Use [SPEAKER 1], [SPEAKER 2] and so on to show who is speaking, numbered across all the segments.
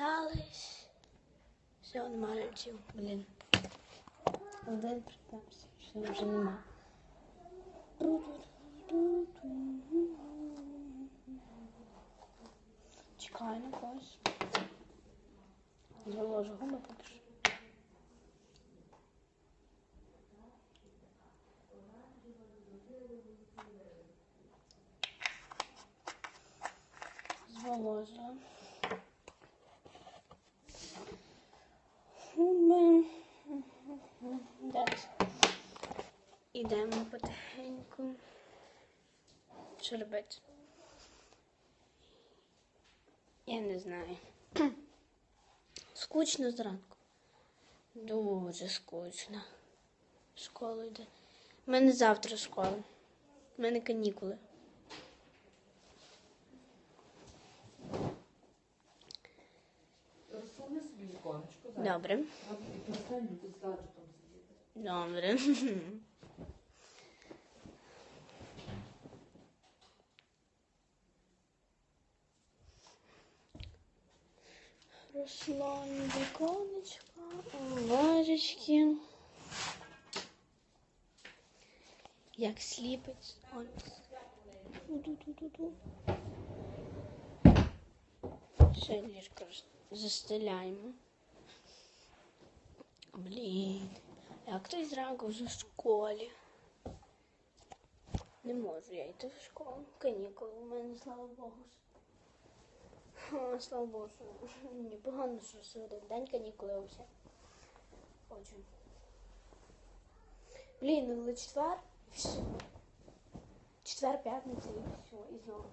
[SPEAKER 1] Розчесались. Все, нема речів. Блін. Один припався. Все, вже нема. Чекаю на когось. Заложу губи поки що. Зволожила. Губи. Зараз. Ідемо потихеньку. Що робити? Я не знаю. Скучно зранку. Дуже скучно. В школу йде. У мене завтра школа. У мене канікули. Добре. Добре. Руслан віконечко, ложечки. Як сліпить. Ще ліжко застеляємо. Блін. Як той зранку вже в школі. Не можу я йти в школу. Канікули у мене, слава Богу. Слава Богу, мені що один день канікули усе. Хочу. Блін, ну але четвер. Четвер, п'ятниця і все. І знову.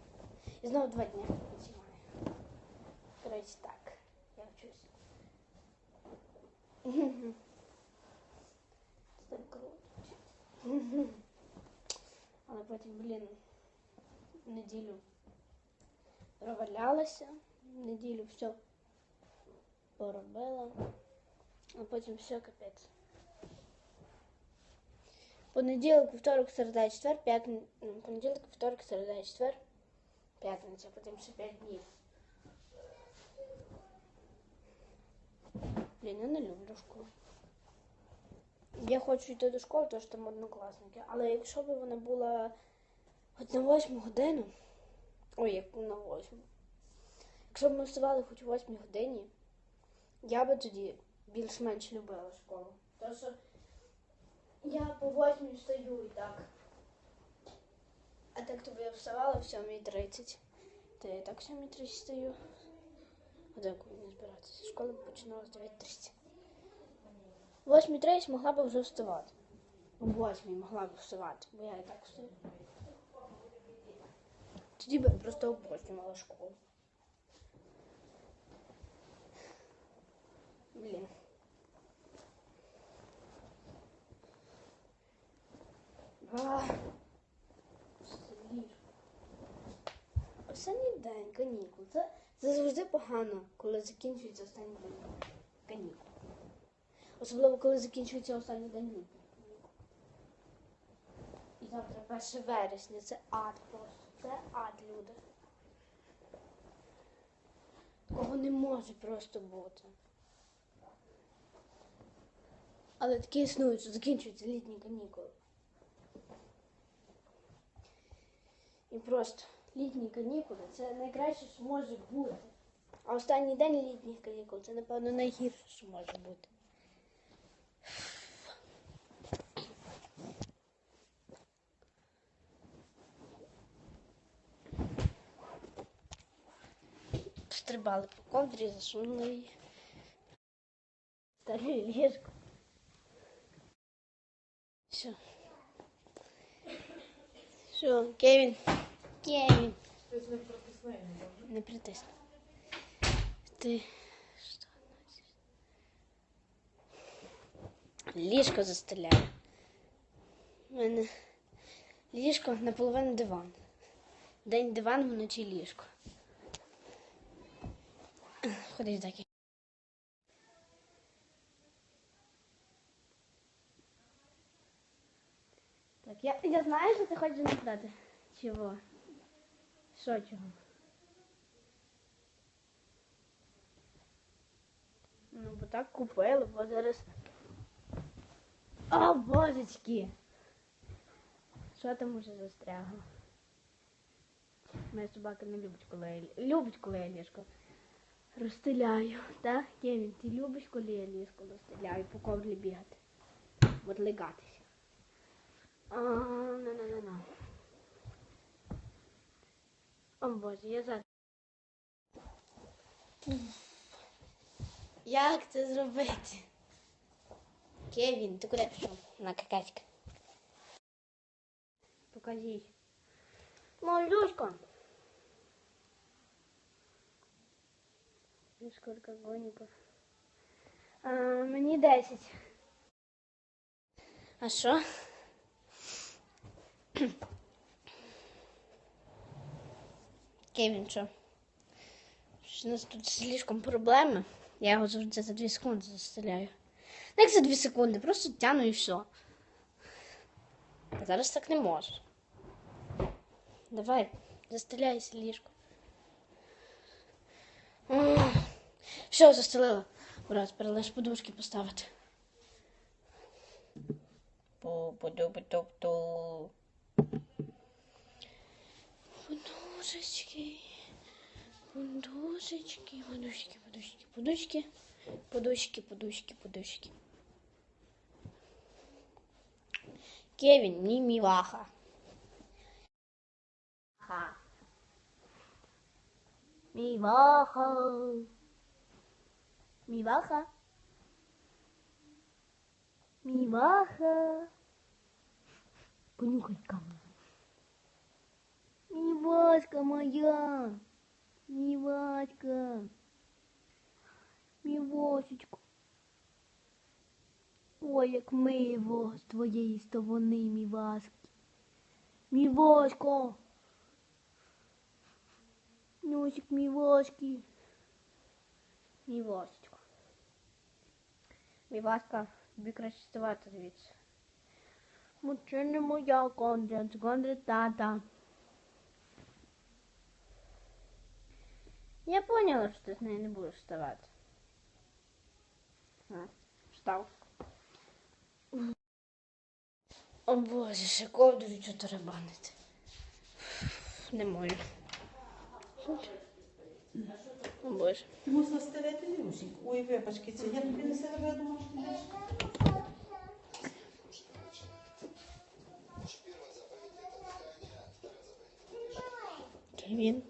[SPEAKER 1] І знову два дні починаю. Коротше, так. Я вчусь. Це так круто. Але потім, блін, неділю провалялася, неділю все поробила, а потім все капець. Понеділок, вівторок, середа, четвер, п'ятниця. Понеділок, вівторок, середа, четвер, п'ятниця, потім ще п'ять днів. Блін, я не люблю школу. Я хочу йти до школи, тому що там однокласники. Але якщо б вона була хоч на восьму годину, ой, як на восьму. Якщо б ми вставали хоч о восьмій годині, я би тоді більш-менш любила школу. Тому що я по восьмій встаю і так. А так то б я вставала в 7.30. То я так в 7.30 встаю. Так не збиратися. Школа б починалась в 9.30. В 8.30 могла б вже вставати. О 8 могла б вставати, бо я і так встаю. Тоді б просто обожнювала школу. Блін. Останній день канікул. Це, це завжди погано, коли закінчується останній день канікул. Особливо, коли закінчується останній день канікул. І завтра 1 вересня. Це ад просто. Це ад, люди. Такого не може просто бути. Але такі існують, що закінчуються літні канікули. І просто літні канікули це найкраще, що може бути. А останній день літніх канікул це, напевно, найгірше, що може бути. Стрибали по ковдрі, засунули її. Старі ліжко. Все. Все, Кевін. Кевін.
[SPEAKER 2] Щось не протисни, не
[SPEAKER 1] притисни. Ти що носиш? Ліжко застеляю. У мене ліжко наполовину диван. День диван, вночі ліжко. Ходи так. Так, я, я знаю, що ти хочеш напитати. Чого? Що чого? Ну, бо так купили, бо зараз. О, божечки! Що там уже застрягло? Моя собака не любить, коли я любить, коли я ліжко розстеляю. Так, Кевін, ти любиш, коли я ліжко розстеляю по ковдрі бігати? От легатися. А, на на на на О боже, я зараз. Як це зробити? Кевін, ти куди пішов? На какаська. Покажіть. Малюшка. Ну, Сколько гоников? А, мені 10. А що? Кевін, що? Що у нас тут слишком проблеми. Я його завжди за 2 секунди застріляю. Не як за 2 секунди, просто тяну і все. А зараз так не можеш. Давай, застріляйся ліжко. Все, застелила. Брат, тепер подушки поставити. Пу-пу-ду-пу-ту-пу. Подушечки. Подушечки, подушки, подушки, подушки. Подушки, подушки, подушки. Кевин, не милаха. Ха. Миваха. Миваха. Миваха. Понюхай камеру. Мивашка моя. Мивашка. Мивашечку. Ой, як мило з твоєї сторони, мівашки. Мівашко. Носик мівашки. Мівашечко. Мівашка, тобі краще ставати звідси. Не моя це контент тата. Я поняла, що ти з нею не будеш вставати. А, встав. О боже, ще ковдру що тарабанити. Не можу. О боже.
[SPEAKER 2] Ти мусила стерети Люсік. Ой, вибачки, це я тобі не себе думала, що ти.
[SPEAKER 1] Кевін.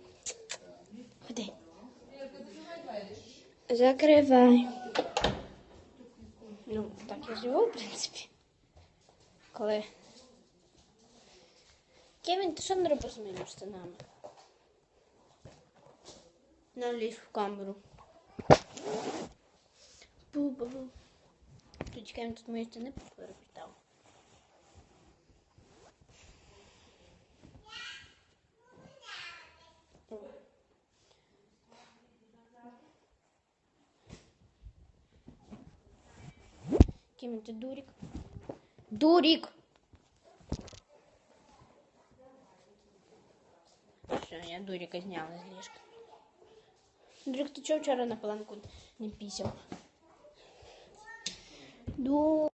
[SPEAKER 1] Закривай. Ну, так я живу, в принципі. Коли. Кевін, ти що не робиш з моїми штанами? Наліз в камеру. Бу-бу-бу. Тут Кевін тут мої штани перепитав. Кевін, ти дурик? Дурик! Все, я дурика зняла ліжка. Дурик, ти чого вчора на паленку не пісяв? Ду...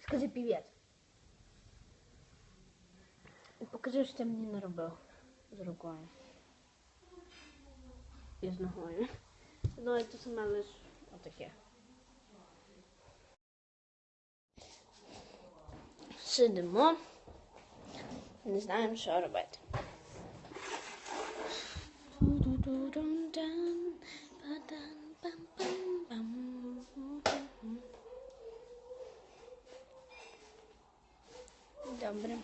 [SPEAKER 1] Скажи привіт. І покажи, що ти мені наробив з рукою. І з ногою. Ну, це саме лише отаке. Сидимо. Не знаємо, що робити. Добре.